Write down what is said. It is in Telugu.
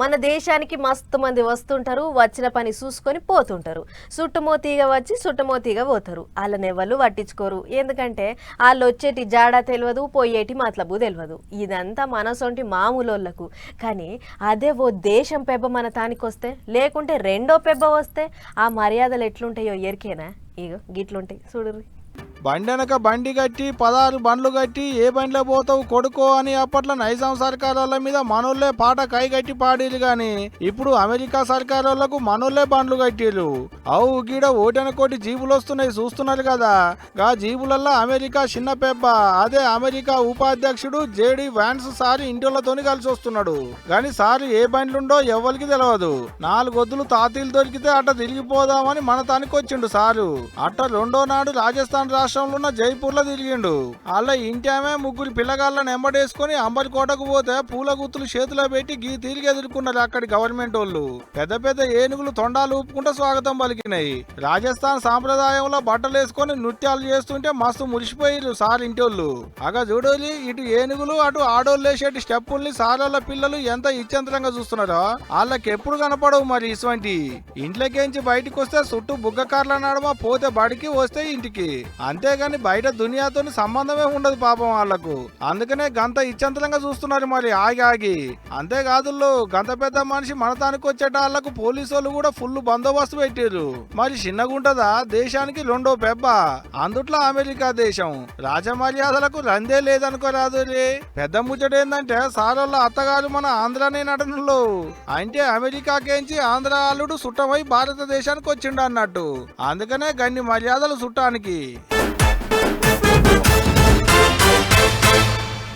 మన దేశానికి మస్తు మంది వస్తుంటారు వచ్చిన పని చూసుకొని పోతుంటారు. సుట్టుమోతీగా వచ్చి సుట్టుమోతీగా పోతారు. వాళ్ళని ఎవరు పట్టించుకోరు. ఎందుకంటే వాళ్ళు వచ్చేటి జాడా తెలియదు పోయేటి మతలబు తెలియదు. ఇదంతా మనసొంటి మామూలోళ్ళకు. కానీ అదే ఓ దేశం పెబ్బ మన తానికొస్తే లేకుంటే రెండో పెబ్బ వస్తే ఆ మర్యాదలు ఎట్లుంటాయో ఎరికేనా? ఇగో గిట్లుంటాయి. చూడరు బండెనక బండి కట్టి పదహారు బండ్లు కట్టి ఏ బండిలో పోతావు కొడుకో అని అప్పట్లో నైజాం సర్కారాల మీద మనోళ్ళే పాట కై కట్టి పాడేది గాని ఇప్పుడు అమెరికా సర్కారాలకు మనోళ్ళే బండ్లు కట్టిరు అవు గీడ ఓటెనకోటి జీబులు వస్తున్నాయి చూస్తున్నారు కదా. గా జీబులల్లో అమెరికా చిన్న పెబ్బ అదే అమెరికా ఉపాధ్యక్షుడు జేడి వ్యాన్స్ సారి ఇంటిలతోని కలిసి వస్తున్నాడు. గాని సారి ఏ బండ్లుండో ఎవరికి తెలియదు నాలుగొద్దులు తాతీలు దొరికితే అట్ట తిరిగిపోదామని మన తానికి వచ్చిండు సారు. అట్ట రెండో నాడు రాజస్థాన్ రాష్ట్రంలో ఉన్న జైపూర్లో తిరిగిండు. వాళ్ళ ఇంటి ఆమె ముగ్గురు పిల్లగాళ్ళని ఎంబడేసుకుని అంబరికోటకు పోతే పూల గుత్తులు చేతిలో పెట్టి గీ తిరిగి ఎదుర్కొన్నారు అక్కడి గవర్నమెంట్ వాళ్ళు. పెద్ద పెద్ద ఏనుగులు తొండాలు ఊపుకుంటూ స్వాగతం పలికినాయి. రాజస్థాన్ సాంప్రదాయంలో బట్టలు వేసుకొని నృత్యాలు చేస్తుంటే మస్తు మురిసిపోయారు సార్ ఇంటోళ్ళు అగ చూడోలి ఇటు ఏనుగులు అటు ఆడోళ్ళు వేసేటి స్టెప్పుల్ని సార్ల పిల్లలు ఎంత ఇచ్చంతరంగా చూస్తున్నారో వాళ్ళకి ఎప్పుడు కనపడవు మరి ఇటువంటి ఇంట్లోకేంచి బయటికి వస్తే చుట్టూ బుగ్గకార్ల నడమ పోతే బడికి వస్తే ఇంటికి. అంతేగాని బయట దునియాతోని సంబంధమే ఉండదు పాపం వాళ్ళకు అందుకనే గంత ఇచ్చంతలంగా చూస్తున్నారు మరి ఆగి ఆగి. అంతేకాదు గంత పెద్ద మనిషి మనతానికి వచ్చేట వాళ్ళకు పోలీసు వాళ్ళు కూడా ఫుల్ బందోబస్తు పెట్టారు మరి చిన్నగుంటదా? దేశానికి రెండో పెబ్బ. అందుట్లో అమెరికా దేశం. రాజమర్యాదలకు రందే లేదనుకోరాదు రే. పెద్ద ముచ్చట ఏంటంటే సారోళ్ళ అత్తగారు మన ఆంధ్రనే నటనలో. అంటే అమెరికాకేంచి ఆంధ్ర అల్లుడు సుట్టమై భారతదేశానికి వచ్చిండు అన్నట్టు అందుకనే గన్ని మర్యాదలు చుట్టానికి